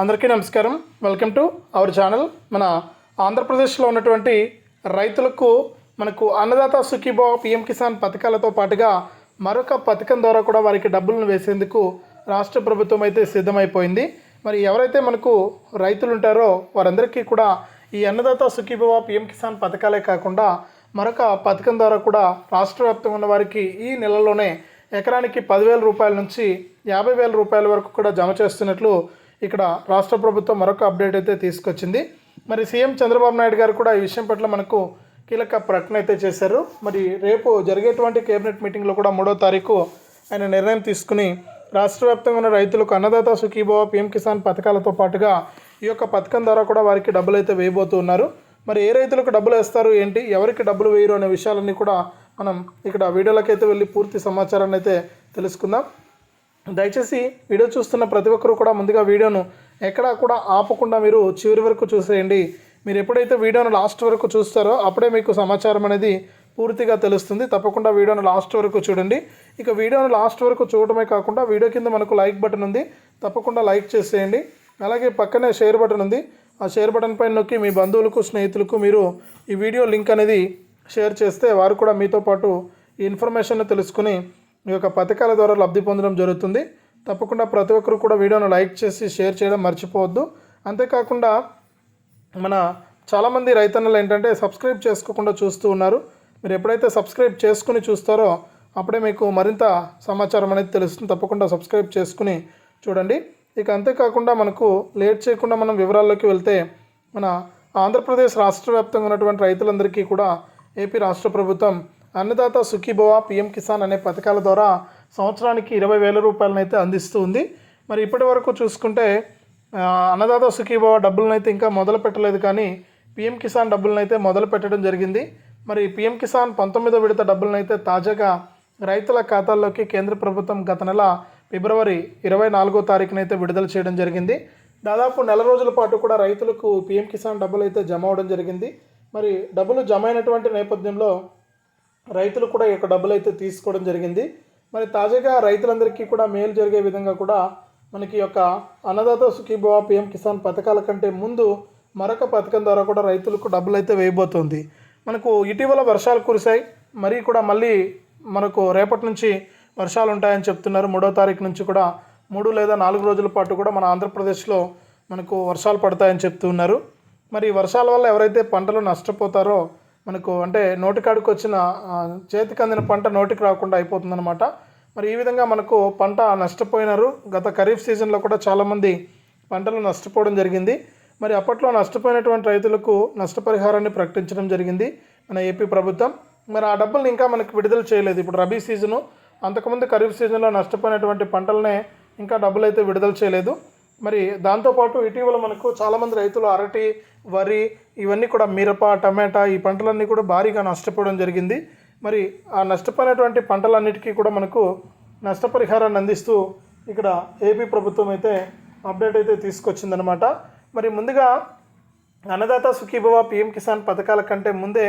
అందరికీ నమస్కారం. Welcome to our channel మన ఆంధ్రప్రదేశ్లో ఉన్నటువంటి రైతులకు మనకు అన్నదాత సుఖీభావ పిఎం కిసాన్ పథకాలతో పాటుగా మరొక పథకం ద్వారా కూడా వారికి డబ్బులను వేసేందుకు రాష్ట్ర ప్రభుత్వం అయితే సిద్ధమైపోయింది. మరి ఎవరైతే మనకు రైతులు ఉంటారో వారందరికీ కూడా ఈ అన్నదాత సుఖీభావ పిఎం కిసాన్ పథకాలే కాకుండా మరొక పథకం ద్వారా కూడా రాష్ట్ర వ్యాప్తంగా ఉన్న వారికి ఈ నెలలోనే ఎకరానికి పదివేల రూపాయల నుంచి యాభై వేల రూపాయల వరకు కూడా జమ చేస్తున్నట్లు ఇక్కడ రాష్ట్ర ప్రభుత్వం మరొక అప్డేట్ అయితే తీసుకొచ్చింది. మరి సీఎం చంద్రబాబు నాయుడు గారు కూడా ఈ విషయం పట్ల మనకు కీలక ప్రకటన అయితే చేశారు. మరి రేపు జరిగేటువంటి కేబినెట్ మీటింగ్లో కూడా మూడో తారీఖు ఆయన నిర్ణయం తీసుకుని రాష్ట్ర వ్యాప్తంగా ఉన్న రైతులకు అన్నదాత సుఖీభావ పిఎం కిసాన్ పథకాలతో పాటుగా ఈ యొక్క పథకం ద్వారా కూడా వారికి డబ్బులు అయితే వేయబోతున్నారు మరి ఏ రైతులకు డబ్బులు వేస్తారు ఏంటి ఎవరికి డబ్బులు వేయరు అనే విషయాలన్నీ కూడా మనం ఇక్కడ వీడియోలకైతే వెళ్ళి పూర్తి సమాచారాన్ని అయితే తెలుసుకుందాం. దయచేసి వీడియో చూస్తున్న ప్రతి ఒక్కరూ కూడా ముందుగా వీడియోను ఎక్కడా కూడా ఆపకుండా మీరు చివరి వరకు చూసేయండి. మీరు ఎప్పుడైతే వీడియోను లాస్ట్ వరకు చూస్తారో అప్పుడే మీకు సమాచారం అనేది పూర్తిగా తెలుస్తుంది. తప్పకుండా వీడియోను లాస్ట్ వరకు చూడండి. ఇక వీడియోను లాస్ట్ వరకు చూడటమే కాకుండా వీడియో కింద మనకు లైక్ బటన్ ఉంది. తప్పకుండా లైక్ చేసేయండి. అలాగే పక్కనే షేర్ బటన్ ఉంది. ఆ షేర్ బటన్ పైన నొక్కి మీ బంధువులకు స్నేహితులకు మీరు ఈ వీడియో లింక్ అనేది షేర్ చేస్తే వారు కూడా మీతో పాటు ఈ ఇన్ఫర్మేషన్ తెలుసుకుని ఈ యొక్క పథకాల ద్వారా లబ్ధి పొందడం జరుగుతుంది. తప్పకుండా ప్రతి ఒక్కరు కూడా వీడియోను లైక్ చేసి షేర్ చేయడం మర్చిపోవద్దు. అంతేకాకుండా మన చాలామంది రైతన్నలు ఏంటంటే సబ్స్క్రైబ్ చేసుకోకుండా చూస్తూ ఉన్నారు. మీరు ఎప్పుడైతే సబ్స్క్రైబ్ చేసుకుని చూస్తారో అప్పుడే మీకు మరింత సమాచారం అనేది తెలుస్తుంది. తప్పకుండా సబ్స్క్రైబ్ చేసుకుని చూడండి. ఇక అంతేకాకుండా మనకు లేట్ చేయకుండా మనం వివరాల్లోకి వెళ్తే మన ఆంధ్రప్రదేశ్ రాష్ట్ర వ్యాప్తంగా ఉన్నటువంటి రైతులందరికీ కూడా ఏపీ రాష్ట్ర ప్రభుత్వం అన్నదాత సుఖీభవ పిఎం కిసాన్ అనే పథకాల ద్వారా సంవత్సరానికి ఇరవై వేల రూపాయలనైతే అందిస్తూ ఉంది. మరి ఇప్పటి వరకు చూసుకుంటే అన్నదాత సుఖీభవ డబ్బులనైతే ఇంకా మొదలు పెట్టలేదు కానీ పిఎం కిసాన్ డబ్బులనైతే అయితే మొదలు పెట్టడం జరిగింది. మరి పిఎం కిసాన్ పంతొమ్మిదో విడత డబ్బులనైతే తాజాగా రైతుల ఖాతాల్లోకి కేంద్ర ప్రభుత్వం గత నెల ఫిబ్రవరి ఇరవై నాలుగో తారీఖునైతే విడుదల చేయడం జరిగింది. దాదాపు నెల రోజుల పాటు కూడా రైతులకు పిఎం కిసాన్ డబ్బులు అయితే జమ అవడం జరిగింది. మరి డబ్బులు జమ అయినటువంటి నేపథ్యంలో రైతులు కూడా ఈ యొక్క డబ్బులు అయితే తీసుకోవడం జరిగింది. మరి తాజాగా రైతులందరికీ కూడా మేలు జరిగే విధంగా కూడా మనకి యొక్క అన్నదాత సుఖీభవ పిఎం కిసాన్ పథకాల కంటే ముందు మరొక పథకం ద్వారా కూడా రైతులకు డబ్బులు అయితే వేయబోతోంది. మనకు ఇటీవల వర్షాలు కురిశాయి. మరి కూడా మళ్ళీ మనకు రేపటి నుంచి వర్షాలు ఉంటాయని చెప్తున్నారు. మూడో తారీఖు నుంచి కూడా మూడు లేదా నాలుగు రోజుల పాటు కూడా మన ఆంధ్రప్రదేశ్లో మనకు వర్షాలు పడతాయని చెప్తున్నారు. మరి వర్షాల వల్ల ఎవరైతే పంటలు నష్టపోతారో మనకు అంటే నోటికాడికి వచ్చిన చేతికి అందిన పంట నోటికి రాకుండా అయిపోతుందన్నమాట. మరి ఈ విధంగా మనకు పంట నష్టపోయినారు. గత ఖరీఫ్ సీజన్లో కూడా చాలామంది పంటలు నష్టపోవడం జరిగింది. మరి అప్పట్లో నష్టపోయినటువంటి రైతులకు నష్టపరిహారాన్ని ప్రకటించడం జరిగింది మన ఏపీ ప్రభుత్వం. మరి ఆ డబ్బుల్ని ఇంకా మనకు విడుదల చేయలేదు. ఇప్పుడు రబీ సీజను అంతకుముందు ఖరీఫ్ సీజన్లో నష్టపోయినటువంటి పంటలనే ఇంకా డబ్బులు అయితే విడుదల చేయలేదు. మరి దాంతోపాటు ఇటీవల మనకు చాలామంది రైతులు అరటి వరి ఇవన్నీ కూడా మిరప టమాటా ఈ పంటలన్నీ కూడా భారీగా నష్టపోవడం జరిగింది. మరి ఆ నష్టపోయినటువంటి పంటలన్నిటికీ కూడా మనకు నష్టపరిహారాన్ని అందిస్తూ ఇక్కడ ఏపీ ప్రభుత్వం అయితే అప్డేట్ అయితే తీసుకొచ్చిందనమాట మరి ముందుగా అన్నదాత సుఖీభవ పిఎం కిసాన్ పథకాల కంటే ముందే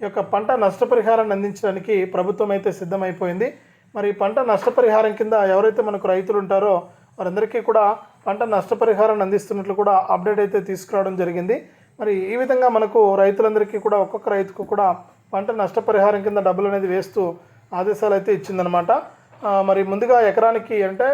ఈ యొక్క పంట నష్టపరిహారాన్ని అందించడానికి ప్రభుత్వం అయితే సిద్ధమైపోయింది. మరి పంట నష్టపరిహారం కింద ఎవరైతే మనకు రైతులు ఉంటారో వారందరికీ కూడా పంట నష్టపరిహారాన్ని అందిస్తున్నట్లు కూడా అప్డేట్ అయితే తీసుకురావడం జరిగింది. మరి ఈ విధంగా మనకు రైతులందరికీ కూడా ఒక్కొక్క రైతుకు కూడా పంట నష్టపరిహారం కింద డబ్బులు అనేది వేస్తూ ఆదేశాలు అయితే ఇచ్చిందనమాట మరి ముందుగా ఎకరానికి అంటే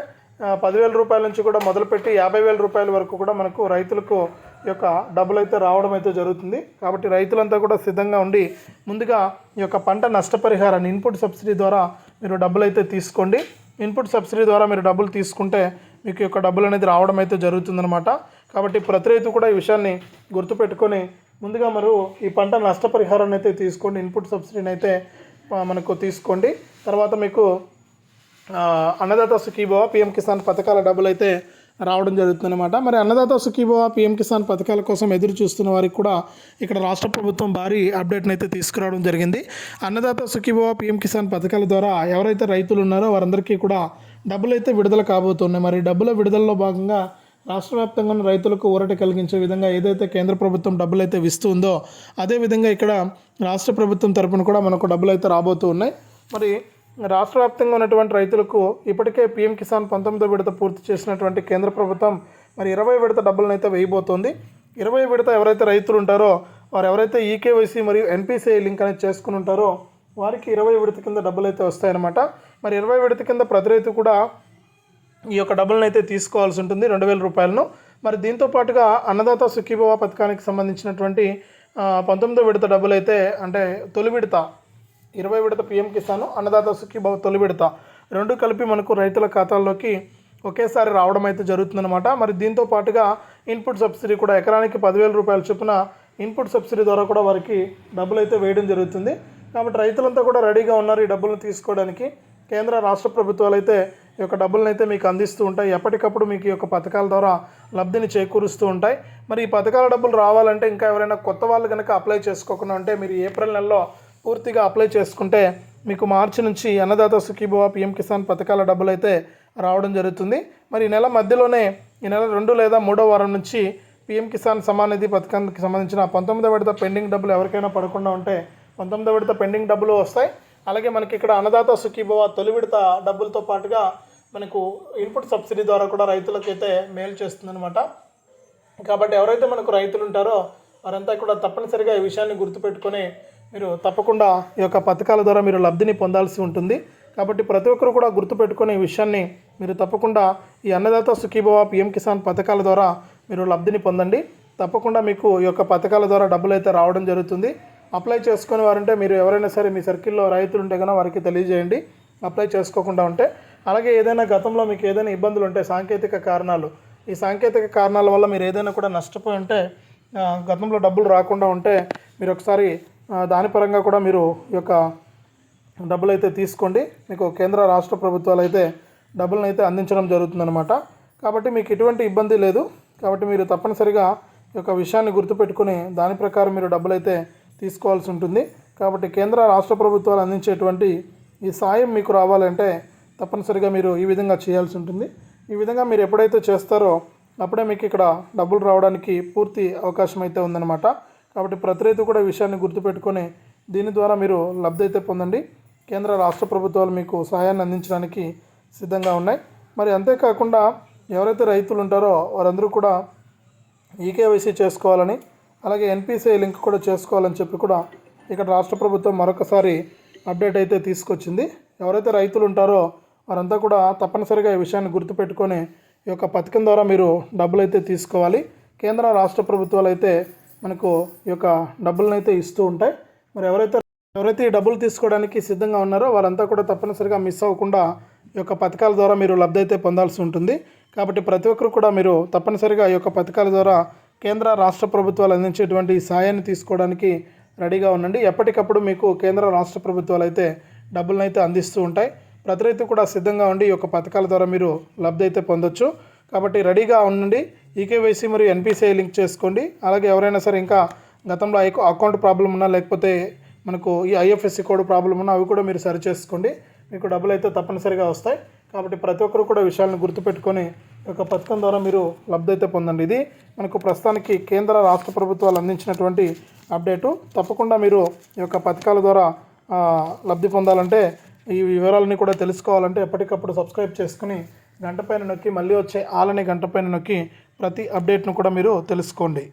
పదివేల రూపాయల నుంచి కూడా మొదలుపెట్టి యాభై వేల రూపాయల వరకు కూడా మనకు రైతులకు ఈ యొక్క డబ్బులు అయితే రావడం అయితే జరుగుతుంది. కాబట్టి రైతులంతా కూడా సిద్ధంగా ఉండి ముందుగా ఈ యొక్క పంట నష్టపరిహారాన్ని ఇన్పుట్ సబ్సిడీ ద్వారా మీరు డబ్బులు అయితే తీసుకోండి. ఇన్పుట్ సబ్సిడీ ద్వారా మీరు డబ్బులు తీసుకుంటే మీకు యొక్క డబ్బులు అనేది రావడం అయితే జరుగుతుందనమాట కాబట్టి ప్రతి రైతు కూడా ఈ విషయాన్ని గుర్తుపెట్టుకొని ముందుగా మరి ఈ పంట నష్టపరిహారాన్ని అయితే తీసుకోండి. ఇన్పుట్ సబ్సిడీని అయితే మనకు తీసుకోండి. తర్వాత మీకు అన్నదాత సుఖీభవ పిఎం కిసాన్ పథకాల డబ్బులు అయితే రావడం జరుగుతుందన్నమాట. మరి అన్నదాత సుఖీభవ పిఎం కిసాన్ పథకాల కోసం ఎదురు చూస్తున్న వారికి కూడా ఇక్కడ రాష్ట్ర ప్రభుత్వం భారీ అప్డేట్ని అయితే తీసుకురావడం జరిగింది. అన్నదాత సుఖీభవ పిఎం కిసాన్ పథకాల ద్వారా ఎవరైతే రైతులు ఉన్నారో వారందరికీ కూడా డబ్బులు అయితే విడుదల కాబోతున్నాయి. మరి డబ్బుల విడుదలలో భాగంగా రాష్ట్ర వ్యాప్తంగా ఉన్న రైతులకు ఊరట కలిగించే విధంగా ఏదైతే కేంద్ర ప్రభుత్వం డబ్బులు అయితే ఇస్తుందో అదేవిధంగా ఇక్కడ రాష్ట్ర ప్రభుత్వం తరపున కూడా మనకు డబ్బులు అయితే రాబోతూ ఉన్నాయి. మరి రాష్ట్ర వ్యాప్తంగా ఉన్నటువంటి రైతులకు ఇప్పటికే పీఎం కిసాన్ పంతొమ్మిదో విడత పూర్తి చేసినటువంటి కేంద్ర ప్రభుత్వం మరి ఇరవై విడత డబ్బులను అయితే వేయబోతోంది. ఇరవై విడత ఎవరైతే రైతులు ఉంటారో వారు ఎవరైతే ఈకేవైసీ మరియు ఎన్పిసిఐ లింక్ అనేది చేసుకుని ఉంటారో వారికి ఇరవై విడత కింద డబ్బులు అయితే వస్తాయన్నమాట. మరి ఇరవై విడత కింద ప్రతి రైతు కూడా ఈ యొక్క డబ్బులను అయితే తీసుకోవాల్సి ఉంటుంది రెండు వేల రూపాయలను. మరి దీంతో పాటుగా అన్నదాత సుఖీభవ పథకానికి సంబంధించినటువంటి పంతొమ్మిదో విడత డబ్బులు అయితే అంటే తొలి విడత ఇరవై విడత పిఎం కిసాన్ అన్నదాత సుఖీభవ తొలి విడత. రెండు కలిపి మనకు రైతుల ఖాతాల్లోకి ఒకేసారి రావడం అయితే జరుగుతుందన్నమాట. మరి దీంతో పాటుగా ఇన్పుట్ సబ్సిడీ కూడా ఎకరానికి పదివేల రూపాయల చొప్పున ఇన్పుట్ సబ్సిడీ ద్వారా కూడా వారికి డబ్బులు అయితే వేయడం జరుగుతుంది. కాబట్టి రైతులంతా కూడా రెడీగా ఉన్నారు ఈ డబ్బులను తీసుకోవడానికి. కేంద్ర రాష్ట్ర ప్రభుత్వాలు అయితే ఈ యొక్క డబ్బులను అయితే మీకు అందిస్తూ ఉంటాయి. ఎప్పటికప్పుడు మీకు ఈ యొక్క పథకాల ద్వారా లబ్ధిని చేకూరుస్తూ ఉంటాయి. మరి ఈ పథకాల డబ్బులు రావాలంటే ఇంకా ఎవరైనా కొత్త వాళ్ళు కనుక అప్లై చేసుకోకుండా ఉంటే మీరు ఏప్రిల్ నెలలో పూర్తిగా అప్లై చేసుకుంటే మీకు మార్చి నుంచి అన్నదాత సుఖీభవ పిఎం కిసాన్ పథకాల డబ్బులు అయితే రావడం జరుగుతుంది. మరి ఈ నెల మధ్యలోనే ఈ నెల రెండు లేదా మూడో వారం నుంచి పిఎం కిసాన్ సమాన్ నిధి పథకానికి సంబంధించిన పంతొమ్మిదో విడత పెండింగ్ డబ్బులు ఎవరికైనా పడకుండా ఉంటే పంతొమ్మిదో విడత పెండింగ్ డబ్బులు వస్తాయి. అలాగే మనకి ఇక్కడ అన్నదాత సుఖీభవ తొలి విడత డబ్బులతో పాటుగా మనకు ఇన్పుట్ సబ్సిడీ ద్వారా కూడా రైతులకైతే మేలు చేస్తుందన్నమాట. కాబట్టి ఎవరైతే మనకు రైతులు ఉంటారో వారంతా కూడా తప్పనిసరిగా ఈ విషయాన్ని గుర్తుపెట్టుకొని మీరు తప్పకుండా ఈ యొక్క పథకాల ద్వారా మీరు లబ్ధిని పొందాల్సి ఉంటుంది. కాబట్టి ప్రతి ఒక్కరు కూడా గుర్తుపెట్టుకునే విషయాన్ని మీరు తప్పకుండా ఈ అన్నదాత సుఖీభవ పిఎం కిసాన్ పథకాల ద్వారా మీరు లబ్ధిని పొందండి. తప్పకుండా మీకు ఈ యొక్క పథకాల ద్వారా డబ్బులు అయితే రావడం జరుగుతుంది. అప్లై చేసుకునే వారంటే మీరు ఎవరైనా సరే మీ సర్కిల్లో రైతులు ఉంటే కనుక వారికి తెలియజేయండి. అప్లై చేసుకోకుండా ఉంటే. అలాగే ఏదైనా గతంలో మీకు ఏదైనా ఇబ్బందులు ఉంటే సాంకేతిక కారణాలు. ఈ సాంకేతిక కారణాల వల్ల మీరు ఏదైనా కూడా నష్టపోయి ఉంటే గతంలో డబ్బులు రాకుండా ఉంటే మీరు ఒకసారి దాని పరంగా కూడా మీరు ఈ యొక్క డబ్బులు అయితే తీసుకోండి. మీకు కేంద్ర రాష్ట్ర ప్రభుత్వాలు అయితే డబ్బులను అయితే అందించడం జరుగుతుందన్నమాట. కాబట్టి మీకు ఎటువంటి ఇబ్బంది లేదు. కాబట్టి మీరు తప్పనిసరిగా ఈ యొక్క విషయాన్ని గుర్తుపెట్టుకుని దాని ప్రకారం మీరు డబ్బులు అయితే తీసుకోవాల్సి ఉంటుంది. కాబట్టి కేంద్ర రాష్ట్ర ప్రభుత్వాలు అందించేటువంటి ఈ సాయం మీకు రావాలంటే తప్పనిసరిగా మీరు ఈ విధంగా చేయాల్సి ఉంటుంది. ఈ విధంగా మీరు ఎప్పుడైతే చేస్తారో అప్పుడే మీకు ఇక్కడ డబ్బులు రావడానికి పూర్తి అవకాశం అయితే ఉందన్నమాట. కాబట్టి ప్రతి రైతు కూడా విషయాన్ని గుర్తుపెట్టుకొని దీని ద్వారా మీరు లబ్ధి అయితే పొందండి. కేంద్ర రాష్ట్ర ప్రభుత్వాలు మీకు సహాయాన్ని అందించడానికి సిద్ధంగా ఉన్నాయి. మరి అంతేకాకుండా ఎవరైతే రైతులు ఉంటారో వారందరూ కూడా ఈకేవైసీ చేసుకోవాలని అలాగే ఎన్పిసిఐ లింక్ కూడా చేసుకోవాలని చెప్పి కూడా ఇక్కడ రాష్ట్ర ప్రభుత్వం మరొకసారి అప్డేట్ అయితే తీసుకొచ్చింది. ఎవరైతే రైతులు ఉంటారో వారంతా కూడా తప్పనిసరిగా ఈ విషయాన్ని గుర్తుపెట్టుకొని ఈ యొక్క పథకం ద్వారా మీరు డబ్బులు అయితే తీసుకోవాలి. కేంద్ర రాష్ట్ర ప్రభుత్వాలు అయితే మనకు ఈ యొక్క డబ్బులను అయితే ఇస్తూ ఉంటాయి. మరి ఎవరైతే ఎవరైతే ఈ డబ్బులు తీసుకోవడానికి సిద్ధంగా ఉన్నారో వారంతా కూడా తప్పనిసరిగా మిస్ అవ్వకుండా ఈ యొక్క పథకాల ద్వారా మీరు లబ్ధి అయితే పొందాల్సి ఉంటుంది. కాబట్టి ప్రతి ఒక్కరు కూడా మీరు తప్పనిసరిగా ఈ యొక్క పథకాల ద్వారా కేంద్ర రాష్ట్ర ప్రభుత్వాలు అందించేటువంటి ఈ సాయాన్ని తీసుకోవడానికి రెడీగా ఉండండి. ఎప్పటికప్పుడు మీకు కేంద్ర రాష్ట్ర ప్రభుత్వాలు అయితే డబ్బులను అయితే అందిస్తూ ఉంటాయి. ప్రతి రైతు కూడా సిద్ధంగా ఉండి ఈ యొక్క పథకాల ద్వారా మీరు లబ్ధి అయితే పొందొచ్చు. కాబట్టి రెడీగా ఉండండి. ఈకేవైసీ మరియు ఎన్పిసిఐ లింక్ చేసుకోండి. అలాగే ఎవరైనా సరే ఇంకా గతంలో ఐ- అకౌంట్ ప్రాబ్లం ఉన్నా లేకపోతే మనకు ఈ ఐఎఫ్ఎస్సి కోడ్ ప్రాబ్లం ఉన్నా అవి కూడా మీరు సరి చేసుకోండి. మీకు డబ్బులు అయితే తప్పనిసరిగా వస్తాయి. కాబట్టి ప్రతి ఒక్కరు కూడా విషయాలను గుర్తుపెట్టుకొని యొక్క పథకం ద్వారా మీరు లబ్ధి అయితే పొందండి. ఇది మనకు ప్రస్తుతానికి కేంద్ర రాష్ట్ర ప్రభుత్వాలు అందించినటువంటి అప్డేటు. తప్పకుండా మీరు ఈ యొక్క పథకాల ద్వారా లబ్ధి పొందాలంటే ఈ వివరాలని కూడా తెలుసుకోవాలంటే ఎప్పటికప్పుడు సబ్స్క్రైబ్ చేసుకుని గంట పైన నొక్కి మళ్ళీ వచ్చే ఆలని గంట పైన నొక్కి ప్రతి అప్డేట్ను కూడా మీరు తెలుసుకోండి.